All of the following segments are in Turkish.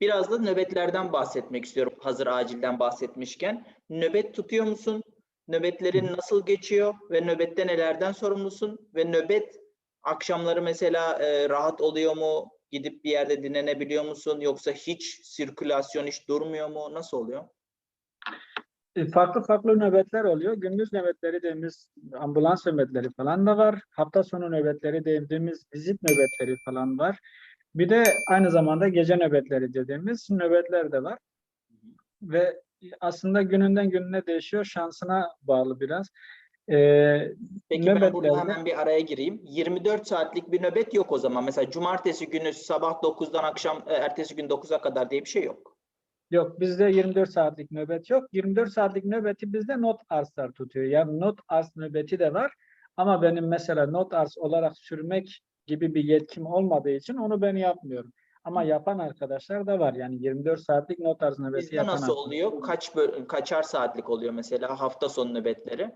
Biraz da nöbetlerden bahsetmek istiyorum hazır acilden bahsetmişken. Nöbet tutuyor musun? Nöbetlerin nasıl geçiyor ve nöbette nelerden sorumlusun? Ve nöbet akşamları mesela e, rahat oluyor mu? Gidip bir yerde dinlenebiliyor musun? Yoksa hiç sirkülasyon hiç durmuyor mu? Nasıl oluyor? E, Farklı farklı nöbetler oluyor. Gündüz nöbetleri dediğimiz ambulans nöbetleri falan da var. Hafta sonu nöbetleri dediğimiz vizit nöbetleri falan var. Bir de aynı zamanda gece nöbetleri dediğimiz nöbetler de var. Ve aslında gününden gününe değişiyor. Şansına bağlı biraz. Ee, Peki ben burada nöbetlerde- hemen bir araya gireyim. 24 saatlik bir nöbet yok o zaman. Mesela cumartesi günü sabah 9'dan akşam e, ertesi gün 9'a kadar diye bir şey yok. Yok bizde 24 saatlik nöbet yok. 24 saatlik nöbeti bizde not arslar tutuyor. Yani not ars nöbeti de var. Ama benim mesela not ars olarak sürmek gibi bir yetkim olmadığı için onu ben yapmıyorum. Ama yapan arkadaşlar da var. Yani 24 saatlik not ars nöbeti Bizde yapan nasıl oluyor? Kaç kaçar saatlik oluyor mesela hafta sonu nöbetleri?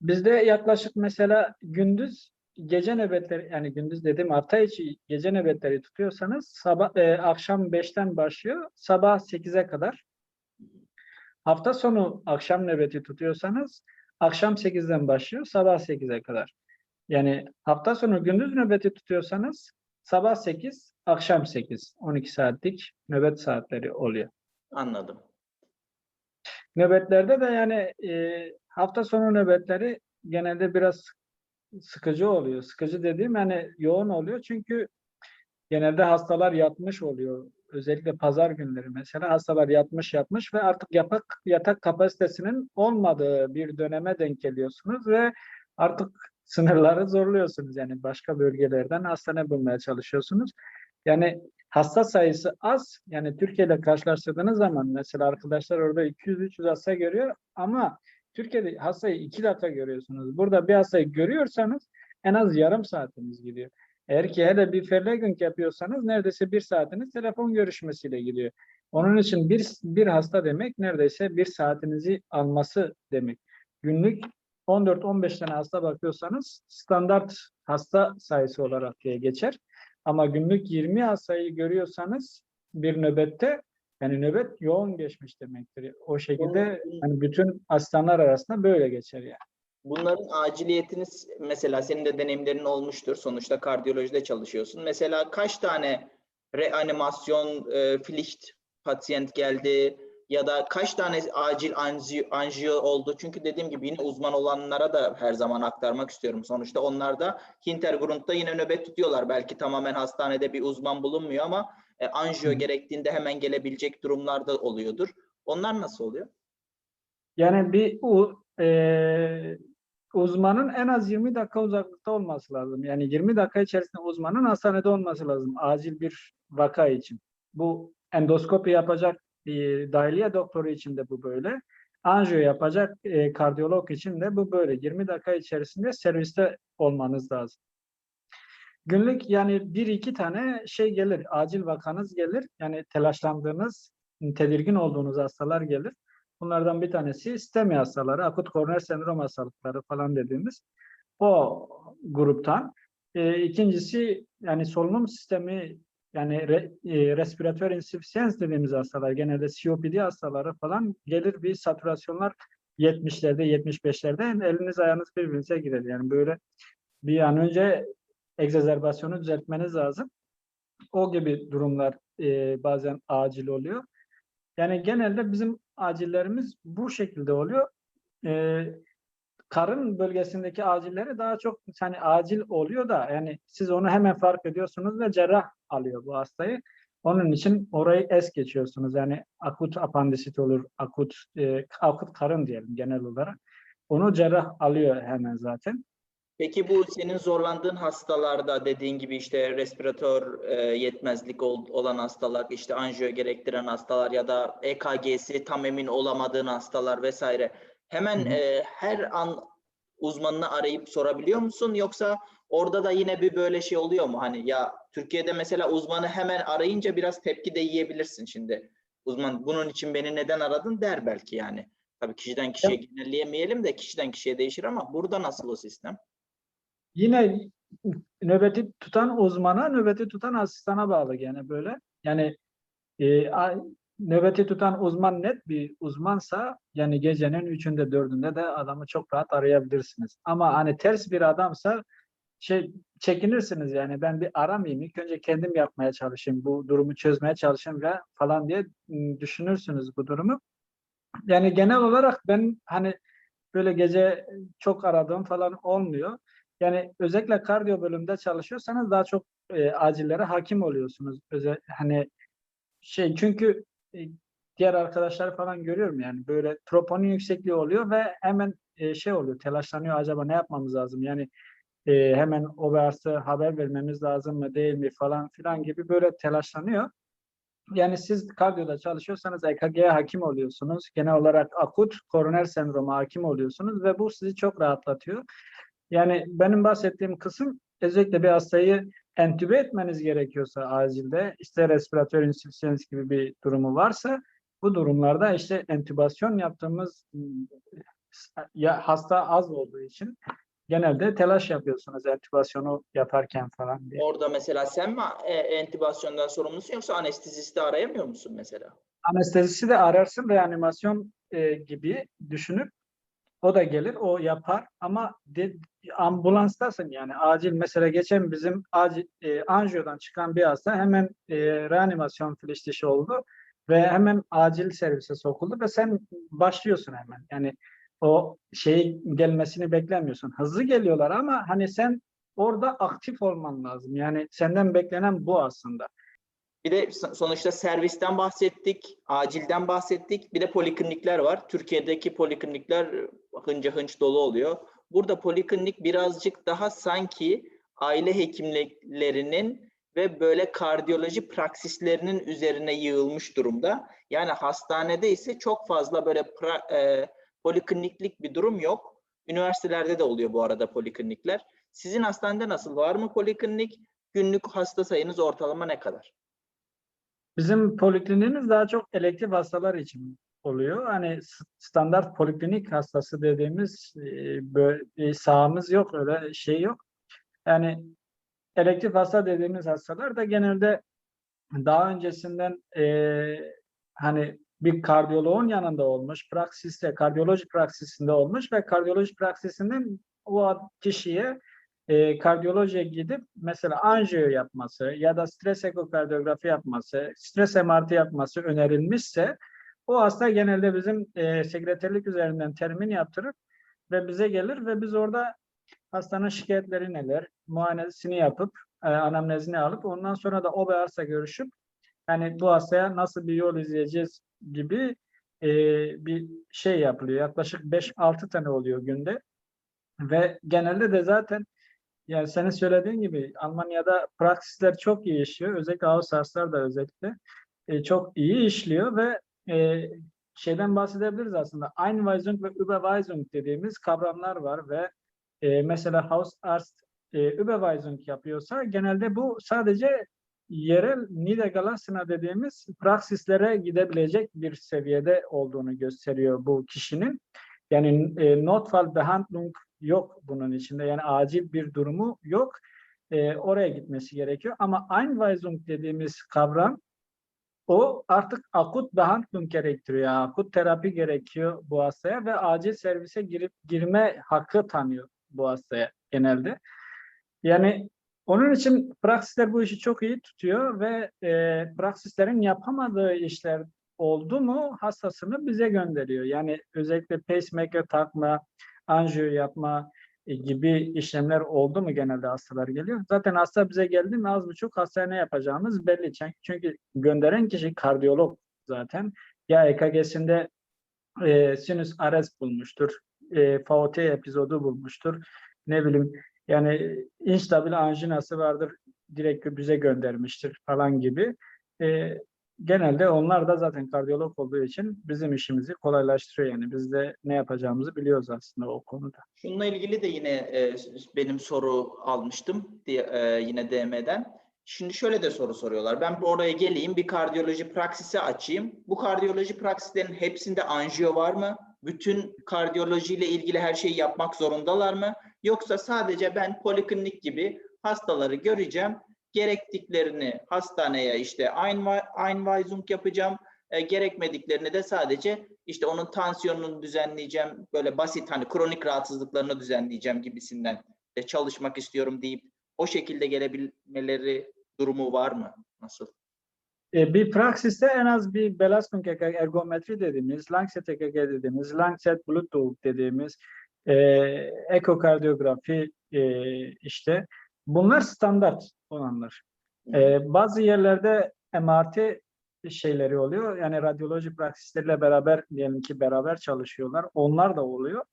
Bizde yaklaşık mesela gündüz gece nöbetleri yani gündüz dediğim hafta içi gece nöbetleri tutuyorsanız sabah e, akşam 5'ten başlıyor sabah 8'e kadar. Hafta sonu akşam nöbeti tutuyorsanız akşam 8'den başlıyor sabah 8'e kadar. Yani hafta sonu gündüz nöbeti tutuyorsanız sabah 8 akşam 8 12 saatlik nöbet saatleri oluyor. Anladım. Nöbetlerde de yani e, hafta sonu nöbetleri genelde biraz sıkıcı oluyor. Sıkıcı dediğim yani yoğun oluyor çünkü genelde hastalar yatmış oluyor. Özellikle pazar günleri mesela hastalar yatmış yatmış ve artık yatak, yatak kapasitesinin olmadığı bir döneme denk geliyorsunuz ve artık sınırları zorluyorsunuz. Yani başka bölgelerden hastane bulmaya çalışıyorsunuz. Yani hasta sayısı az. Yani Türkiye ile karşılaştırdığınız zaman mesela arkadaşlar orada 200-300 hasta görüyor ama Türkiye'de hastayı 2 dakika görüyorsunuz. Burada bir hastayı görüyorsanız en az yarım saatiniz gidiyor. Eğer ki hele bir Verlegung yapıyorsanız neredeyse bir saatiniz telefon görüşmesiyle gidiyor. Onun için bir, bir hasta demek neredeyse bir saatinizi alması demek. Günlük 14-15 tane hasta bakıyorsanız standart hasta sayısı olarak diye geçer. Ama günlük 20 hastayı görüyorsanız bir nöbette yani nöbet yoğun geçmiş demektir. O şekilde hani bütün hastaneler arasında böyle geçer yani. Bunların aciliyetiniz mesela senin de deneyimlerin olmuştur. Sonuçta kardiyolojide çalışıyorsun. Mesela kaç tane reanimasyon, e, Pflicht pasyent geldi ya da kaç tane acil anjiyo, anjiyo oldu? Çünkü dediğim gibi yine uzman olanlara da her zaman aktarmak istiyorum. Sonuçta onlar da Hintergrund'da yine nöbet tutuyorlar. Belki tamamen hastanede bir uzman bulunmuyor ama e, anjiyo gerektiğinde hemen gelebilecek durumlar da oluyordur. Onlar nasıl oluyor? Yani bir u, eee, uzmanın en az 20 dakika uzaklıkta olması lazım. Yani 20 dakika içerisinde uzmanın hastanede olması lazım acil bir vaka için. Bu endoskopi yapacak e, dahiliye doktoru için de bu böyle. Anjiyo yapacak e, kardiyolog için de bu böyle. 20 dakika içerisinde serviste olmanız lazım. Günlük yani bir iki tane şey gelir, acil vakanız gelir. Yani telaşlandığınız, tedirgin olduğunuz hastalar gelir. Bunlardan bir tanesi STEMI hastaları, akut koroner sendrom hastalıkları falan dediğimiz o gruptan. E, ikincisi yani solunum sistemi yani re, e, respiratör insuffisans dediğimiz hastalar genelde COPD hastaları falan gelir bir satürasyonlar 70'lerde 75'lerde eliniz ayağınız birbirinize girer. Yani böyle bir an önce egzazerbasyonu düzeltmeniz lazım. O gibi durumlar e, bazen acil oluyor. Yani genelde bizim acillerimiz bu şekilde oluyor. E, karın bölgesindeki acilleri daha çok hani acil oluyor da yani siz onu hemen fark ediyorsunuz ve cerrah alıyor bu hastayı. Onun için orayı es geçiyorsunuz. Yani akut apandisit olur, akut e, akut karın diyelim genel olarak. Onu cerrah alıyor hemen zaten. Peki bu senin zorlandığın hastalarda dediğin gibi işte respiratör e, yetmezlik ol- olan hastalar, işte anjiyo gerektiren hastalar ya da EKG'si tam emin olamadığın hastalar vesaire. Hemen e, her an uzmanını arayıp sorabiliyor musun yoksa orada da yine bir böyle şey oluyor mu? Hani ya Türkiye'de mesela uzmanı hemen arayınca biraz tepki de yiyebilirsin şimdi. Uzman bunun için beni neden aradın der belki yani. Tabii kişiden kişiye genelleyemeyelim de kişiden kişiye değişir ama burada nasıl o sistem? Yine nöbeti tutan uzmana, nöbeti tutan asistana bağlı gene böyle. Yani e, nöbeti tutan uzman net bir uzmansa yani gecenin üçünde dördünde de adamı çok rahat arayabilirsiniz. Ama hani ters bir adamsa şey çekinirsiniz yani ben bir aramayayım ilk önce kendim yapmaya çalışayım bu durumu çözmeye çalışayım ve falan diye düşünürsünüz bu durumu. Yani genel olarak ben hani böyle gece çok aradığım falan olmuyor. Yani özellikle kardiyo bölümünde çalışıyorsanız daha çok e, acillere hakim oluyorsunuz. Özel, hani şey çünkü diğer arkadaşlar falan görüyorum yani böyle troponin yüksekliği oluyor ve hemen e, şey oluyor telaşlanıyor acaba ne yapmamız lazım yani e, hemen OBR'sa haber vermemiz lazım mı değil mi falan filan gibi böyle telaşlanıyor. Yani siz kardiyoda çalışıyorsanız EKG'ye hakim oluyorsunuz. Genel olarak akut koroner sendroma hakim oluyorsunuz ve bu sizi çok rahatlatıyor. Yani benim bahsettiğim kısım özellikle bir hastayı entübe etmeniz gerekiyorsa acilde işte respiratör insüfisiyens gibi bir durumu varsa bu durumlarda işte entübasyon yaptığımız ya hasta az olduğu için genelde telaş yapıyorsunuz entübasyonu yaparken falan diye. Orada mesela sen mi e, entübasyondan sorumlusun yoksa anestezisti arayamıyor musun mesela? Anestezisi de ararsın reanimasyon e, gibi düşünüp o da gelir, o yapar ama de, ambulanstasın yani acil mesela geçen bizim acil e, anjiyodan çıkan bir hasta hemen e, reanimasyon flash dişi oldu ve hemen acil servise sokuldu ve sen başlıyorsun hemen. Yani o şey gelmesini beklemiyorsun. Hızlı geliyorlar ama hani sen orada aktif olman lazım. Yani senden beklenen bu aslında. Bir de so- sonuçta servisten bahsettik, acilden bahsettik. Bir de poliklinikler var. Türkiye'deki poliklinikler hınca hınç dolu oluyor. Burada poliklinik birazcık daha sanki aile hekimlerinin ve böyle kardiyoloji praksislerinin üzerine yığılmış durumda. Yani hastanede ise çok fazla böyle pra- e, polikliniklik bir durum yok. Üniversitelerde de oluyor bu arada poliklinikler. Sizin hastanede nasıl? Var mı poliklinik? Günlük hasta sayınız ortalama ne kadar? Bizim polikliniğimiz daha çok elektif hastalar için oluyor. Hani standart poliklinik hastası dediğimiz e, böyle e, yok, öyle şey yok. Yani elektif hasta dediğimiz hastalar da genelde daha öncesinden e, hani bir kardiyoloğun yanında olmuş, praksiste, kardiyoloji praksisinde olmuş ve kardiyoloji praksisinden o kişiye e, kardiyolojiye gidip mesela anjiyo yapması ya da stres ekokardiyografi yapması, stres MRT yapması önerilmişse o hasta genelde bizim e, sekreterlik üzerinden termin yaptırıp ve bize gelir ve biz orada hastanın şikayetleri neler, muayenesini yapıp, e, anamnezini alıp ondan sonra da o varsa görüşüp yani bu hastaya nasıl bir yol izleyeceğiz gibi e, bir şey yapılıyor. Yaklaşık 5-6 tane oluyor günde. Ve genelde de zaten yani senin söylediğin gibi Almanya'da praksisler çok iyi işliyor. Özellikle Ağustoslar da özellikle e, çok iyi işliyor ve e, şeyden bahsedebiliriz aslında. Einweisung ve Überweisung dediğimiz kavramlar var ve e, mesela Hausarzt e, Überweisung yapıyorsa genelde bu sadece yerel Niedergelassene dediğimiz praksislere gidebilecek bir seviyede olduğunu gösteriyor bu kişinin. Yani e, Notfallbehandlung yok bunun içinde. Yani acil bir durumu yok. E, oraya gitmesi gerekiyor. Ama Einweisung dediğimiz kavram o artık akut behandlung gerektiriyor. Yani akut terapi gerekiyor bu hastaya ve acil servise girip girme hakkı tanıyor bu hastaya genelde. Yani onun için praksisler bu işi çok iyi tutuyor ve e, praksislerin yapamadığı işler oldu mu hastasını bize gönderiyor. Yani özellikle pacemaker takma, anjiyo yapma e, gibi işlemler oldu mu genelde hastalar geliyor. Zaten hasta bize geldi mi az buçuk hastaya ne yapacağımız belli. Çünkü- gönderen kişi kardiyolog zaten. Ya EKG'sinde e, sinüs ares bulmuştur, e, VT epizodu bulmuştur. Ne bileyim yani instabil anjinası vardır direkt bize göndermiştir falan gibi. E, genelde onlar da zaten kardiyolog olduğu için bizim işimizi kolaylaştırıyor yani. Biz de ne yapacağımızı biliyoruz aslında o konuda. Şununla ilgili de yine e, benim soru almıştım diye e, yine DM'den. Şimdi şöyle de soru soruyorlar. Ben oraya geleyim, bir kardiyoloji praksisi açayım. Bu kardiyoloji praksislerin hepsinde anjiyo var mı? Bütün kardiyolojiyle ilgili her şeyi yapmak zorundalar mı? Yoksa sadece ben poliklinik gibi hastaları göreceğim. Gerektiklerini hastaneye işte Einwe- Einweisung yapacağım. E, gerekmediklerini de sadece işte onun tansiyonunu düzenleyeceğim. Böyle basit hani kronik rahatsızlıklarını düzenleyeceğim gibisinden de çalışmak istiyorum deyip o şekilde gelebilmeleri durumu var mı? Nasıl? E, bir praksiste en az bir Belasting EKG, ergometri dediğimiz, Lancet EKG dediğimiz, Lancet Bluetooth dediğimiz, e, ekokardiyografi e, işte bunlar standart olanlar. E, bazı yerlerde MRT şeyleri oluyor. Yani radyoloji praksisleriyle beraber diyelim ki beraber çalışıyorlar. Onlar da oluyor.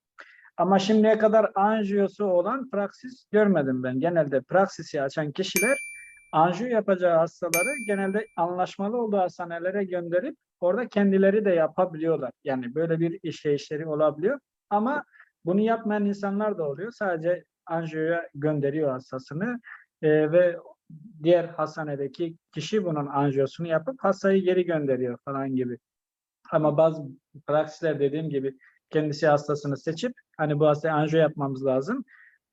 Ama şimdiye kadar anjiyosu olan praksis görmedim ben. Genelde praksisi açan kişiler anjiyo yapacağı hastaları genelde anlaşmalı olduğu hastanelere gönderip orada kendileri de yapabiliyorlar. Yani böyle bir işleyişleri olabiliyor. Ama bunu yapmayan insanlar da oluyor. Sadece anjiyoya gönderiyor hastasını e, ve diğer hastanedeki kişi bunun anjiyosunu yapıp hastayı geri gönderiyor falan gibi. Ama bazı praksisler dediğim gibi kendisi hastasını seçip hani bu hastaya anjiyo yapmamız lazım.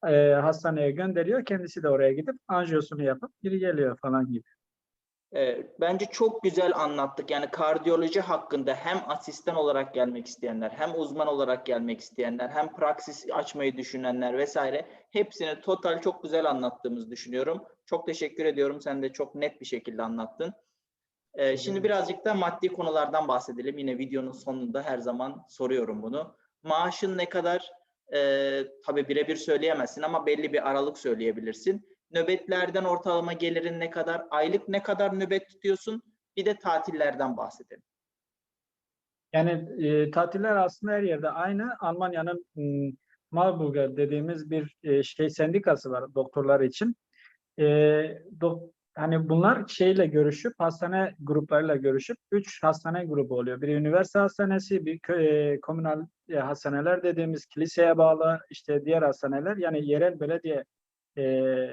e, hastaneye gönderiyor. Kendisi de oraya gidip anjiyosunu yapıp geri geliyor falan gibi. Ee, bence çok güzel anlattık. Yani kardiyoloji hakkında hem asistan olarak gelmek isteyenler, hem uzman olarak gelmek isteyenler, hem praksis açmayı düşünenler vesaire hepsini total çok güzel anlattığımızı düşünüyorum. Çok teşekkür ediyorum. Sen de çok net bir şekilde anlattın. Ee, şimdi birazcık da maddi konulardan bahsedelim. Yine videonun sonunda her zaman soruyorum bunu. Maaşın ne kadar? Ee, tabii birebir söyleyemezsin ama belli bir aralık söyleyebilirsin. Nöbetlerden ortalama gelirin ne kadar? Aylık ne kadar nöbet tutuyorsun? Bir de tatillerden bahsedelim. Yani e, tatiller aslında her yerde aynı. Almanya'nın Marburger dediğimiz bir e, şey sendikası var doktorlar için. E, dok- hani bunlar şeyle görüşüp hastane gruplarıyla görüşüp üç hastane grubu oluyor. Biri üniversite hastanesi, bir e, komünal e, hastaneler dediğimiz kiliseye bağlı işte diğer hastaneler yani yerel belediye e,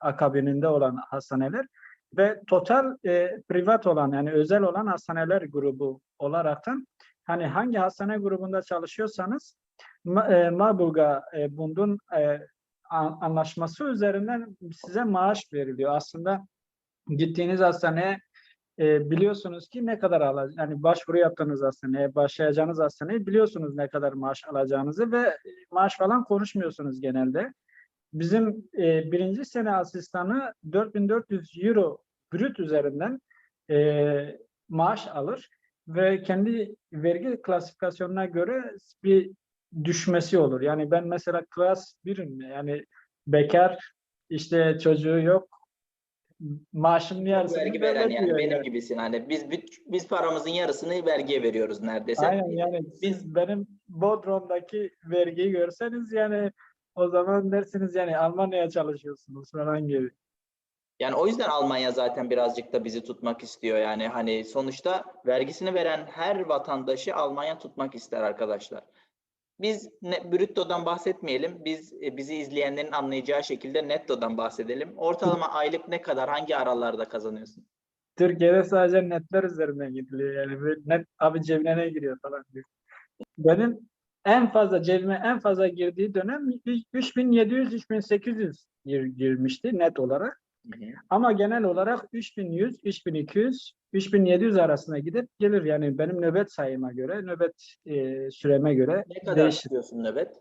akabininde olan hastaneler ve total e, privat olan yani özel olan hastaneler grubu olaraktan hani hangi hastane grubunda çalışıyorsanız e, e, Bund'un e, an- anlaşması üzerinden size maaş veriliyor. Aslında gittiğiniz hastaneye e, biliyorsunuz ki ne kadar alacağınız, yani başvuru yaptığınız hastaneye, başlayacağınız hastaneye biliyorsunuz ne kadar maaş alacağınızı ve maaş falan konuşmuyorsunuz genelde. Bizim e, birinci sene asistanı 4400 euro brüt üzerinden e, maaş alır ve kendi vergi klasifikasyonuna göre bir düşmesi olur. Yani ben mesela klas birim yani bekar işte çocuğu yok maaşımın yarısını vergi veren yani benim yani. gibisin hani biz biz paramızın yarısını vergiye veriyoruz neredeyse. Aynen yani siz benim Bodrum'daki vergiyi görseniz yani o zaman dersiniz yani Almanya'ya çalışıyorsunuz falan gibi. Yani o yüzden Almanya zaten birazcık da bizi tutmak istiyor. Yani hani sonuçta vergisini veren her vatandaşı Almanya tutmak ister arkadaşlar. Biz ne, brüttodan bahsetmeyelim. Biz e, bizi izleyenlerin anlayacağı şekilde nettodan bahsedelim. Ortalama aylık ne kadar hangi aralarda kazanıyorsun? Türkiye'de sadece netler üzerinden gidiliyor yani böyle net abi cebine ne giriyor falan diyor. Benim en fazla cebime en fazla girdiği dönem 3700-3800 gir, girmişti net olarak. Ama genel olarak 3100, 3200, 3700 arasına gidip gelir. Yani benim nöbet sayıma göre, nöbet e, süreme göre Ne kadar değişir. tutuyorsun nöbet?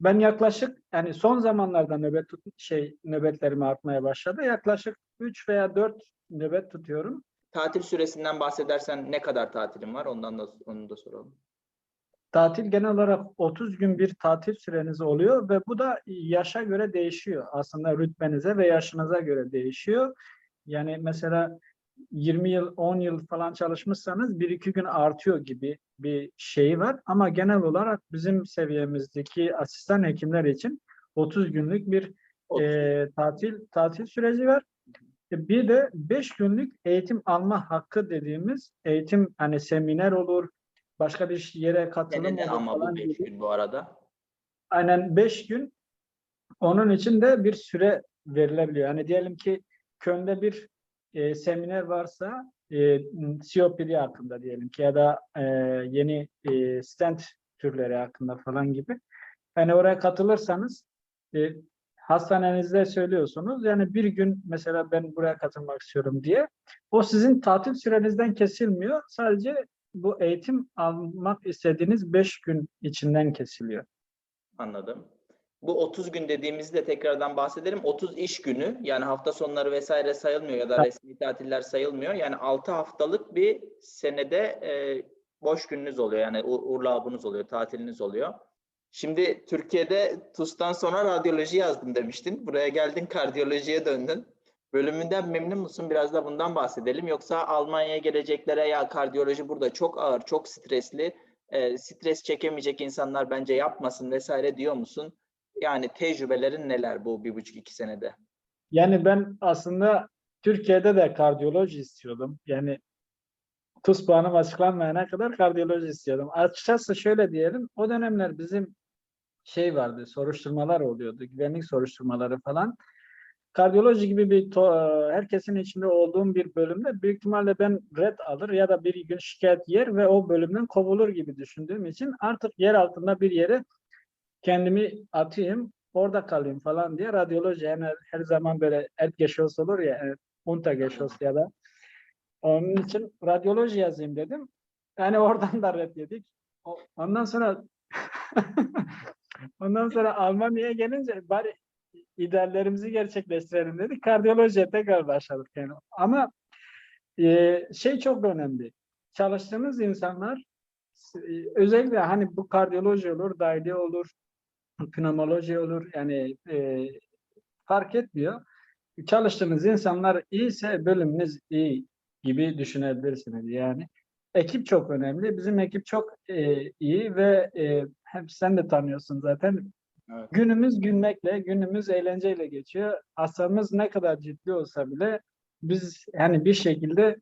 Ben yaklaşık yani son zamanlarda nöbet tut şey nöbetlerim artmaya başladı. Yaklaşık 3 veya 4 nöbet tutuyorum. Tatil süresinden bahsedersen ne kadar tatilin var? Ondan da onu da soralım. Tatil genel olarak 30 gün bir tatil süreniz oluyor ve bu da yaşa göre değişiyor. Aslında rütbenize ve yaşınıza göre değişiyor. Yani mesela 20 yıl, 10 yıl falan çalışmışsanız 1-2 gün artıyor gibi bir şey var. Ama genel olarak bizim seviyemizdeki asistan hekimler için 30 günlük bir Otuz. e, tatil tatil süreci var. E, Bir de 5 günlük eğitim alma hakkı dediğimiz eğitim hani seminer olur, başka bir yere katılım Senede ama bu falan 5 gibi. gün bu arada. Aynen 5 gün onun için de bir süre verilebiliyor. Yani diyelim ki Köln'de bir e, seminer varsa e, COPD hakkında diyelim ki ya da e, yeni e, stent türleri hakkında falan gibi. Yani oraya katılırsanız e, hastanenizde söylüyorsunuz. Yani bir gün mesela ben buraya katılmak istiyorum diye. O sizin tatil sürenizden kesilmiyor. Sadece bu eğitim almak istediğiniz 5 gün içinden kesiliyor. Anladım. Bu 30 gün dediğimizde tekrardan bahsedelim. 30 iş günü yani hafta sonları vesaire sayılmıyor ya da resmi tatiller sayılmıyor. Yani 6 haftalık bir senede e, boş gününüz oluyor. Yani ur- urlaubunuz oluyor, tatiliniz oluyor. Şimdi Türkiye'de TUS'tan sonra radyoloji yazdım demiştin. Buraya geldin kardiyolojiye döndün. Bölümünden memnun musun? Biraz da bundan bahsedelim. Yoksa Almanya'ya geleceklere ya kardiyoloji burada çok ağır, çok stresli, e, stres çekemeyecek insanlar bence yapmasın vesaire diyor musun? Yani tecrübelerin neler bu bir buçuk iki senede? Yani ben aslında Türkiye'de de kardiyoloji istiyordum. Yani TUS puanım açıklanmayana kadar kardiyoloji istiyordum. Açıkçası şöyle diyelim, o dönemler bizim şey vardı, soruşturmalar oluyordu, güvenlik soruşturmaları falan. Kardiyoloji gibi bir to- herkesin içinde olduğum bir bölümde büyük ihtimalle ben red alır ya da bir gün şikayet yer ve o bölümden kovulur gibi düşündüğüm için artık yer altında bir yere kendimi atayım, orada kalayım falan diye radyoloji yani her zaman böyle Erdgeschoss olur ya, e, Untergeschoss ya da onun için radyoloji yazayım dedim. Yani oradan da red yedik. Ondan sonra ondan sonra Almanya'ya gelince bari ideallerimizi gerçekleştirelim dedik. Kardiyolojiye tekrar başladık yani. Ama e, şey çok önemli. Çalıştığınız insanlar e, özellikle hani bu kardiyoloji olur, dahiliye olur, pneumoloji olur yani e, fark etmiyor. Çalıştığınız insanlar iyiyse bölümünüz iyi gibi düşünebilirsiniz yani. Ekip çok önemli. Bizim ekip çok e, iyi ve e, hep sen de tanıyorsun zaten. Günümüz gülmekle, günümüz eğlenceyle geçiyor. Hastamız ne kadar ciddi olsa bile biz yani bir şekilde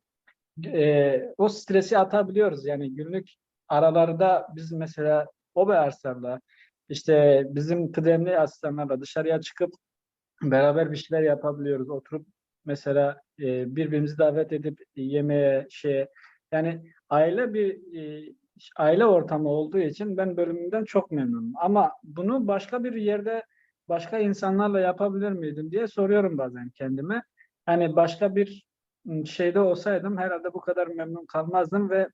e, o stresi atabiliyoruz. Yani günlük aralarda biz mesela OBEARS'larla işte bizim kıdemli asistanlarla dışarıya çıkıp beraber bir şeyler yapabiliyoruz. Oturup mesela e, birbirimizi davet edip yemeğe şeye yani aile bir e, aile ortamı olduğu için ben bölümümden çok memnunum. Ama bunu başka bir yerde başka insanlarla yapabilir miydim diye soruyorum bazen kendime. Hani başka bir şeyde olsaydım herhalde bu kadar memnun kalmazdım ve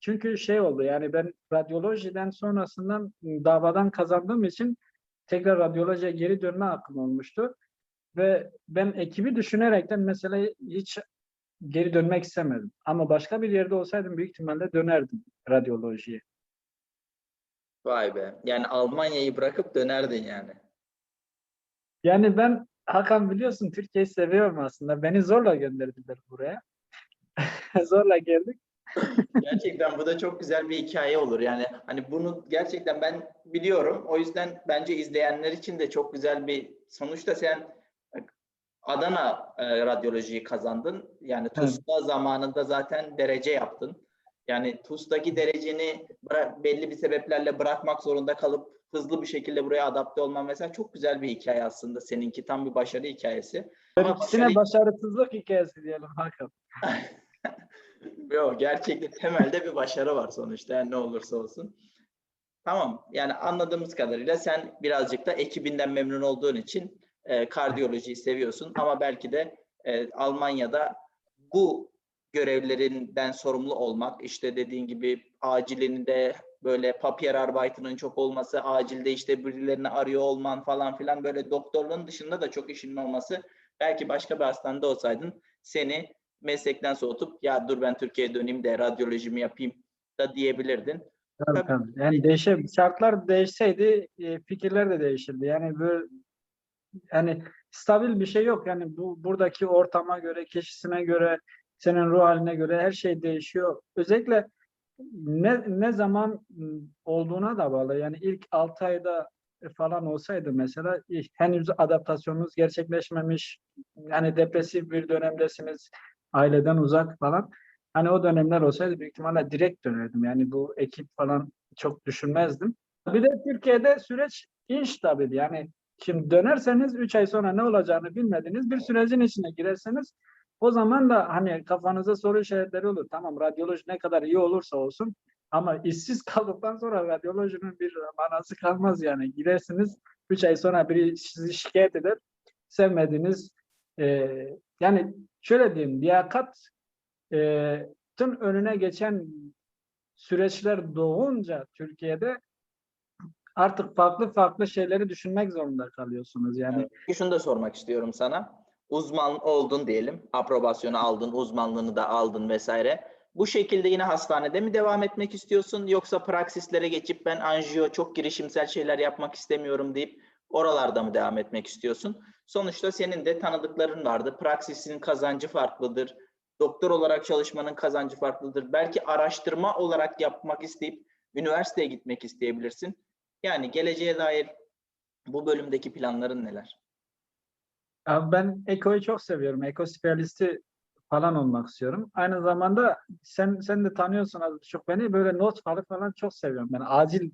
çünkü şey oldu yani ben radyolojiden sonrasından davadan kazandığım için tekrar radyolojiye geri dönme hakkım olmuştu. Ve ben ekibi düşünerekten mesela hiç geri dönmek istemedim. Ama başka bir yerde olsaydım büyük ihtimalle dönerdim radyolojiye. Vay be. Yani Almanya'yı bırakıp dönerdin yani. Yani ben Hakan biliyorsun Türkiye'yi seviyorum aslında. Beni zorla gönderdiler buraya. zorla geldik. Gerçekten bu da çok güzel bir hikaye olur. Yani hani bunu gerçekten ben biliyorum. O yüzden bence izleyenler için de çok güzel bir sonuçta sen Adana e, radyolojiyi kazandın. Yani TUS'ta zamanında zaten derece yaptın. Yani TUS'taki dereceni belli bir sebeplerle bırakmak zorunda kalıp hızlı bir şekilde buraya adapte olman mesela çok güzel bir hikaye aslında. Seninki tam bir başarı hikayesi. Ama Benimkisine başarı- başarısızlık hikayesi diyelim Hakan. Yok gerçekten temelde bir başarı var sonuçta yani ne olursa olsun. Tamam yani anladığımız kadarıyla sen birazcık da ekibinden memnun olduğun için e, kardiyolojiyi seviyorsun ama belki de e, Almanya'da bu görevlerinden sorumlu olmak işte dediğin gibi acilinde böyle papierarbeit'ının çok olması, acilde işte birilerini arıyor olman falan filan böyle doktorluğun dışında da çok işinin olması belki başka bir hastanede olsaydın seni meslekten soğutup ya dur ben Türkiye'ye döneyim de radyolojimi yapayım da diyebilirdin. Tabii. tabii. Yani değişe, şartlar değişseydi e, fikirler de değişirdi. Yani böyle yani stabil bir şey yok. Yani bu buradaki ortama göre, kişisine göre, senin ruh haline göre her şey değişiyor. Özellikle ne ne zaman olduğuna da bağlı. Yani ilk 6 ayda falan olsaydı mesela henüz adaptasyonunuz gerçekleşmemiş. Yani depresif bir dönemdesiniz. Aileden uzak falan. Hani o dönemler olsaydı büyük ihtimalle direkt dönerdim. Yani bu ekip falan çok düşünmezdim. Bir de Türkiye'de süreç instabil. Yani şimdi dönerseniz 3 ay sonra ne olacağını bilmediğiniz bir sürecin içine girerseniz o zaman da hani kafanıza soru işaretleri olur. Tamam radyoloji ne kadar iyi olursa olsun ama işsiz kaldıktan sonra radyolojinin bir manası kalmaz yani. Girersiniz Üç ay sonra biri sizi şikayet eder. Sevmediğiniz e, yani şöyle diyeyim liyakat e, tüm önüne geçen süreçler doğunca Türkiye'de artık farklı farklı şeyleri düşünmek zorunda kalıyorsunuz. Yani Evet. Şunu da sormak istiyorum sana. Uzman oldun diyelim. Aprobasyonu aldın, uzmanlığını da aldın vesaire. Bu şekilde yine hastanede mi devam etmek istiyorsun yoksa praksislere geçip ben anjiyo çok girişimsel şeyler yapmak istemiyorum deyip oralarda mı devam etmek istiyorsun? Sonuçta senin de tanıdıkların vardı. Praksisin kazancı farklıdır. Doktor olarak çalışmanın kazancı farklıdır. Belki araştırma olarak yapmak isteyip üniversiteye gitmek isteyebilirsin. Yani geleceğe dair bu bölümdeki planların neler? Abi ben Eko'yu çok seviyorum. Eko spesiyalisti falan olmak istiyorum. Aynı zamanda sen sen de tanıyorsun az çok beni. Böyle not falan falan çok seviyorum. Ben acil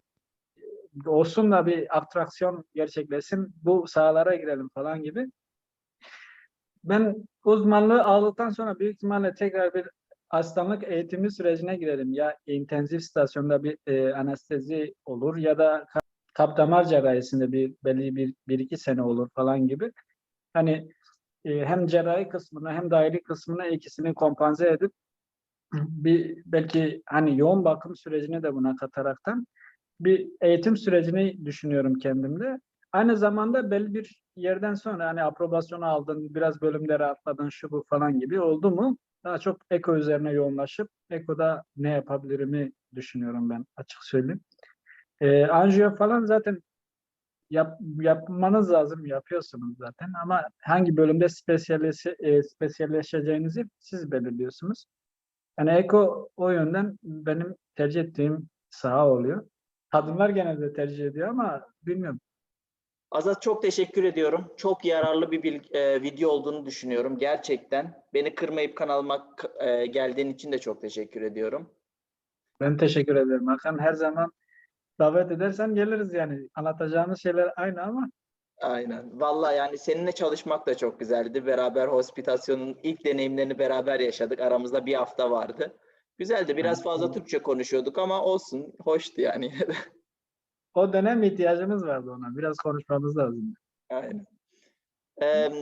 olsun da bir atraksiyon gerçekleşsin. Bu sahalara girelim falan gibi. Ben uzmanlığı aldıktan sonra büyük ihtimalle tekrar bir hastalık eğitimi sürecine girelim. Ya intensif stasyonda bir e, anestezi olur ya da ka- kalp damar cerrahisinde bir belli bir, bir iki sene olur falan gibi. Hani e, hem cerrahi kısmını hem dahili kısmını ikisini kompanze edip bir belki hani yoğun bakım sürecini de buna kataraktan bir eğitim sürecini düşünüyorum kendimde. Aynı zamanda belli bir yerden sonra hani aprobasyonu aldın, biraz bölümleri atladın, şu bu falan gibi oldu mu daha çok eko üzerine yoğunlaşıp ekoda ne yapabilirimi düşünüyorum ben açık söyleyeyim. Ee, anjiyo falan zaten yap, yapmanız lazım, yapıyorsunuz zaten ama hangi bölümde spesiyalleşe, e, spesiyalleşeceğinizi siz belirliyorsunuz. Yani eko o yönden benim tercih ettiğim saha oluyor. Kadınlar genelde tercih ediyor ama bilmiyorum. Azat çok teşekkür ediyorum. Çok yararlı bir bil- e, video olduğunu düşünüyorum gerçekten. Beni kırmayıp kanalıma e, geldiğin için de çok teşekkür ediyorum. Ben teşekkür ederim Hakan. Her zaman davet edersen geliriz yani. Anlatacağımız şeyler aynı ama Aynen. Vallahi yani seninle çalışmak da çok güzeldi. Beraber hospitasyonun ilk deneyimlerini beraber yaşadık. Aramızda bir hafta vardı. Güzeldi. Biraz fazla. Türkçe konuşuyorduk ama olsun. Hoştu yani. o dönem ihtiyacımız vardı ona. Biraz konuşmamız lazım. Aynen. Eee,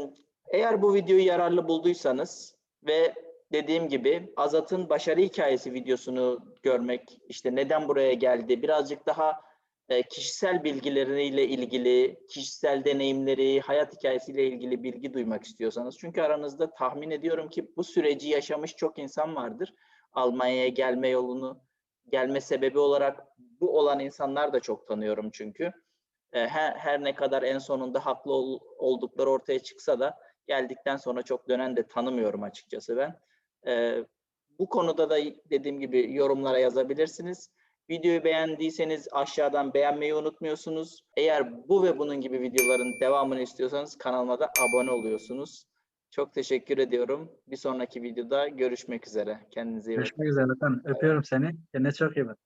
eğer bu videoyu yararlı bulduysanız ve dediğim gibi Azat'ın başarı hikayesi videosunu görmek, işte neden buraya geldi, birazcık daha e, kişisel bilgileriyle ilgili, kişisel deneyimleri, hayat hikayesiyle ilgili bilgi duymak istiyorsanız. Çünkü aranızda tahmin ediyorum ki bu süreci yaşamış çok insan vardır. Almanya'ya gelme yolunu, gelme sebebi olarak bu olan insanlar da çok tanıyorum çünkü. E, her, her ne kadar en sonunda haklı ol- oldukları ortaya çıksa da geldikten sonra çok dönen de tanımıyorum açıkçası ben. Bu konuda da dediğim gibi yorumlara yazabilirsiniz. Videoyu beğendiyseniz aşağıdan beğenmeyi unutmuyorsunuz. Eğer bu ve bunun gibi videoların devamını istiyorsanız kanalıma da abone oluyorsunuz. Çok teşekkür ediyorum. Bir sonraki videoda görüşmek üzere. Kendinize iyi bakın. Görüşmek üzere. Hakan. Öpüyorum seni. Kendine çok iyi bak.